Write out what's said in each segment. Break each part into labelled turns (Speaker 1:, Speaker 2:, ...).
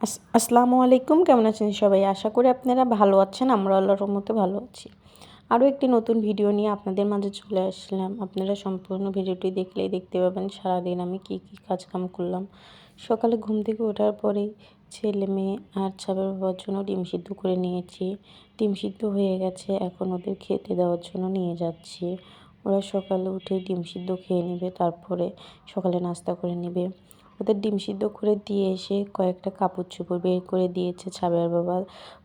Speaker 1: আস- আসসালামু আলাইকুম, কেমন আছেন সবাই? আশা করি আপনারা ভালো আছেন, আমরা আল্লাহর রহমতে ভালো আছি। আরও একটি নতুন ভিডিও নিয়ে আপনাদের মাঝে চলে আসলাম। আপনারা সম্পূর্ণ ভিডিওটি দেখলেই দেখতে পাবেন সারাদিন আমি কি কি কাজ কাম করলাম। সকালে ঘুম থেকে ওঠার পরেই ছেলে মেয়ে আর ছাবের বাবার জন্য ডিম সিদ্ধ করে নিয়েছি। ডিম সিদ্ধ হয়ে গেছে, এখন ওদের খেতে দেওয়ার জন্য নিয়ে যাচ্ছি। ওরা সকালে উঠে ডিম সিদ্ধ খেয়ে নেবে, তারপরে সকালে নাস্তা করে নেবে। ওদের ডিম সিদ্ধ করে দিয়ে এসে কয়েকটা কাপড় চোপড় বের করে দিয়েছে ছাবের বাবা।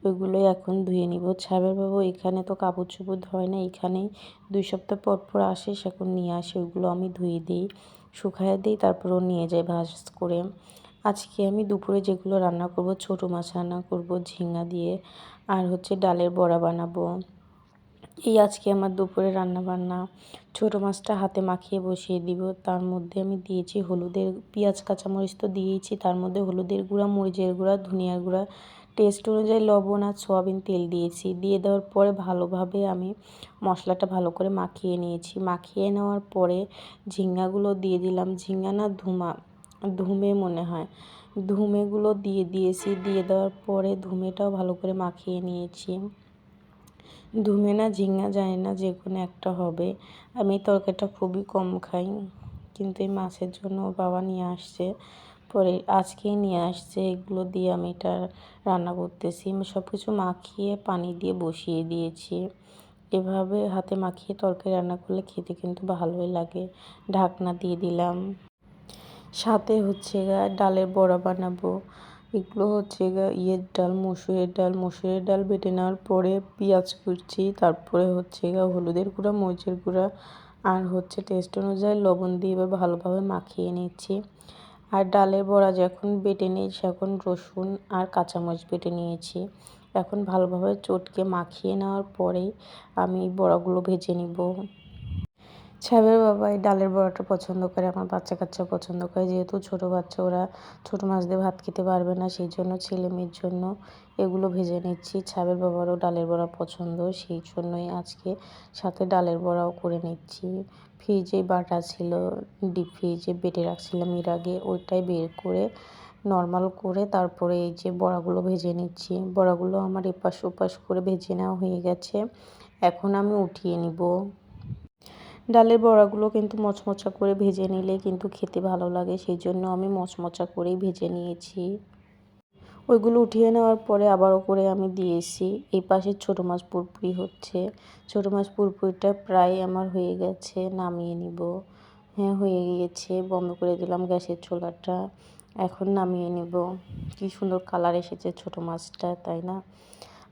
Speaker 1: ওইগুলোই এখন ধুয়ে নিব। ছাবের বাবা এখানে তো কাপড় চোপড় ধোয় না, এখানেই দুই সপ্তাহ পর পর আসে সেখন নিয়ে আসে, ওইগুলো আমি ধুয়ে দিই শুকায় দিই, তারপর ও নিয়ে যায় ভাজ করে। আজকে আমি দুপুরে যেগুলো রান্না করব, ছোটো মাছ রান্না করব ঝিঙ্গা দিয়ে, আর হচ্ছে ডালের বড়া বানাবো। এই আজকে আমার দুপুরে রান্না বান্না ছোটো মাছটা হাতে মাখিয়ে বসিয়ে দিব। তার মধ্যে আমি দিয়েছি হলুদের পেঁয়াজ, কাঁচামরিচ তো দিয়েছি তার মধ্যে হলুদের গুঁড়া, মরিচের গুঁড়া, ধনিয়ার গুঁড়া। টেস্ট অনুযায়ী লবণ আর সোয়াবিন তেল দিয়েছি। দিয়ে দেওয়ার পরে ভালোভাবে আমি মশলাটা ভালো করে মাখিয়ে নিয়েছি। মাখিয়ে নেওয়ার পরে ঝিঙ্গাগুলো দিয়ে দিলাম। ঝিঙ্গা না ধুমা, ধুমে মনে হয়। ধুমেগুলো দিয়ে দিয়েছি। দিয়ে দেওয়ার পরে ধুমেটাও ভালো করে মাখিয়ে নিয়েছি। ধুমে না ঝিঙ্গা যায় না, যে কোনো একটা হবে। আমি তরকারিটা খুবই কম খাই, কিন্তু এই মাছের জন্য বাবা নিয়ে আসছে। পরে আজকেই নিয়ে আসছে, এগুলো দিয়ে আমি এটা রান্না করতেছি। আমি সব কিছু মাখিয়ে পানি দিয়ে বসিয়ে দিয়েছি। এভাবে হাতে মাখিয়ে তরকারি রান্না করলে খেতে কিন্তু ভালোই লাগে। ঢাকনা দিয়ে দিলাম। সাথে হচ্ছে ডালের বড়া বানাবো। এগুলো হচ্ছে ইয়ের ডাল, মসুরের ডাল। মসুরের ডাল বেটে নেওয়ার পরে পেঁয়াজ কুচি, তারপরে হচ্ছে গা হলুদের গুঁড়া, মরিচের গুঁড়া, আর হচ্ছে টেস্ট অনুযায়ী লবণ দিয়ে এবার ভালোভাবে মাখিয়ে নিচ্ছি। আর ডালের বড়া যখন বেটে নিই সেখন রসুন আর কাঁচামরিচ বেটে নিয়েছি। এখন ভালোভাবে চটকে মাখিয়ে নেওয়ার পরেই আমি বড়াগুলো ভেজে নিব। সাহেবের বাবা এই ডালের বড়াটা পছন্দ করে, আমার বাচ্চা কাচ্চা পছন্দ করে। যেহেতু ছোটো বাচ্চা, ওরা ছোটো মাছ দিয়ে ভাত খেতে পারবে না, সেই জন্য ছেলে মেয়ের জন্য এগুলো ভেজে নিচ্ছি। ছাবের বাবারও ডালের বড়া পছন্দ, সেই জন্যই আজকে সাথে ডালের বড়াও করে নিচ্ছি। ফ্রিজে বাটা ছিল, ডিপ ফ্রিজে বেটে রাখছিলাম এর আগে, ওইটাই বের করে, নর্মাল করে তারপরে এই যে বড়াগুলো ভেজে নিচ্ছি। বড়াগুলো আমার এপাশ ওপাশ করে ভেজে নেওয়া হয়ে গেছে। এখন আমি উঠিয়ে নিব। ডালের বড়াগুলো কিন্তু মচমচা করে ভেজে নিলে কিন্তু খেতে ভালো লাগে, সেই জন্য আমি মচমচা করেই ভেজে নিয়েছি। ওইগুলো উঠিয়ে নেওয়ার পরে আবারও করে আমি দিয়েছি। এই পাশে ছোটো মাছ পুরপুরি হচ্ছে। ছোটো মাছ পুরপুরিটা প্রায় আমার হয়ে গেছে, নামিয়ে নিব। হ্যাঁ হয়ে গিয়েছে, বন্ধ করে দিলাম গ্যাসের চুলাটা। এখন নামিয়ে নিব। কি সুন্দর কালার এসেছে ছোটো মাছটা, তাই না?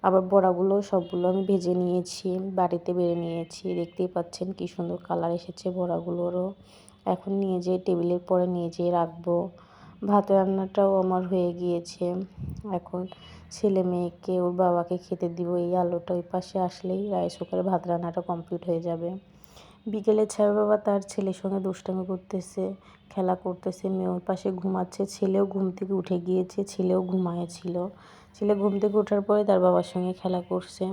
Speaker 1: আবার বড়াগুলো সবগুলো আমি ভেজে নিয়েছি বাড়িতে বেড়ে নিয়েছি। দেখতেই পাচ্ছেন কি সুন্দর কালার এসেছে বড়াগুলোরও। এখন নিয়ে যেয়ে টেবিলের পরে নিয়ে যেয়ে রাখব। ভাত রান্নাটাও আমার হয়ে গিয়েছে। এখন ছেলে মেয়েকে, ওর বাবাকে খেতে দিব। এই আলোটা ওই পাশে আসলেই রাইস কুকারে ভাত রান্নাটা কমপ্লিট হয়ে যাবে। বিকেলে ছায়া বাবা তার ছেলের সঙ্গে দুষ্টামি করতেছে, খেলা করতেছে মেয়ে ওর পাশে ঘুমাচ্ছে, ছেলেও ঘুম থেকে উঠে গিয়েছে, ছেলেও ঘুমায়েছিল ছেলে। ঘুম থেকে ওঠার পরে তার বাবার সঙ্গে খেলা করছে।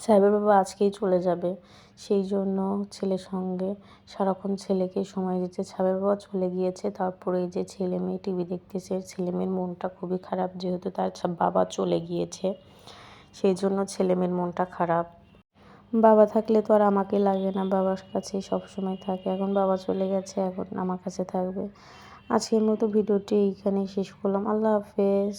Speaker 1: সাহেবের বাবা আজকেই চলে যাবে। সেই জন্য ছেলের সঙ্গে সারাক্ষণ ছেলেকে সময় দিচ্ছে সাহেবের বাবা চলে গিয়েছে। তারপরে যে ছেলে মেয়ে টিভি দেখতেছে, ছেলে মেয়ের মনটা খুবই খারাপ, যেহেতু তার বাবা চলে গিয়েছে। সেই জন্য ছেলে মেয়ের মনটা খারাপ। বাবা থাকলে তো আর আমাকে লাগে না, বাবার কাছেই সবসময় থাকে। এখন বাবা চলে গেছে, এখন আমার কাছে থাকবে। আজকের মতো ভিডিওটি এইখানেই শেষ করলাম। আল্লাহ হাফেজ।